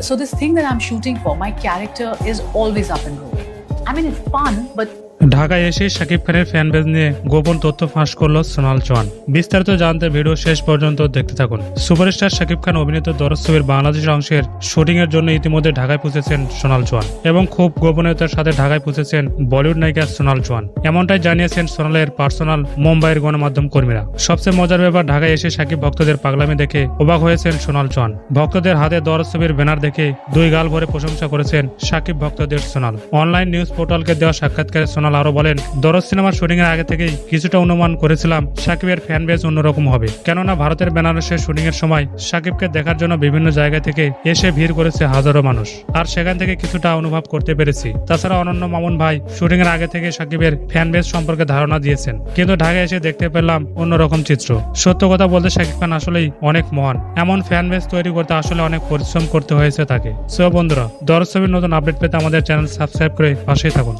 So this thing that I'm shooting for, my character is always up and going. I mean, it's fun, but ঢাকায় এসে শাকিব খানের fan base নিয়ে গোপন তথ্য ফাঁস করল সোনাল চৌহান। বিস্তারিত জানতে ভিডিও শেষ পর্যন্ত দেখতে থাকুন। সুপারস্টার শাকিব খান অভিনীত দরজ ছবির বাংলাদেশ অংশের শুটিং এর জন্য ইতিমধ্যে ঢাকায় পৌঁছেছেন সোনাল চৌহান এবং খুব গোপনীয়তার সাথে ঢাকায় পৌঁছেছেন বলিউড নায়িকা সোনাল চৌহান। এমনটাই জানিয়েছেন সোনালের পার্সোনাল মুম্বাইয়ের গণমাধ্যম কর্মীরা। সবচেয়ে মজার ব্যাপার, ঢাকায় এসে শাকিব ভক্তদের পাগলামি দেখে অবাক হয়েছেন সোনাল চৌহান। ভক্তদের হাতে দরজ ব্যানার দেখে দুই গাল ভরে প্রশংসা করেছেন শাকিব ভক্তদের সোনাল। অনলাইন নিউজ পোর্টালকে দেওয়া সাক্ষাৎকারে সোনাল আরও বলেন, দরজ সিনেমার শুটিং এর আগে থেকেই কিছুটা অনুমান করেছিলাম শাকিবের ফ্যান বেজ অন্যরকম হবে। কেননা ভারতের বেনারসের শুটিং এর সময় শাকিবকে দেখার জন্য বিভিন্ন জায়গা থেকে এসে ভিড় করেছে হাজারো মানুষ। আর সেখান থেকে কিছুটা অনুভব করতে পেরেছি। তাছাড়া অনন্য মামুন ভাই শুটিং এর আগে থেকে শাকিবের ফ্যান বেজ সম্পর্কে ধারণা দিয়েছেন। কিন্তু ঢাকায় এসে দেখতে পেলাম অন্যরকম চিত্র। সত্য কথা বলতে শাকিব খান আসলেই অনেক মহান। এমন ফ্যান বেজ তৈরি করতে আসলে অনেক পরিশ্রম করতে হয়েছে তাকে। সো বন্ধুরা, দরজ ছবির নতুন আপডেট পেতে আমাদের চ্যানেল সাবস্ক্রাইব করে পাশেই থাকুন।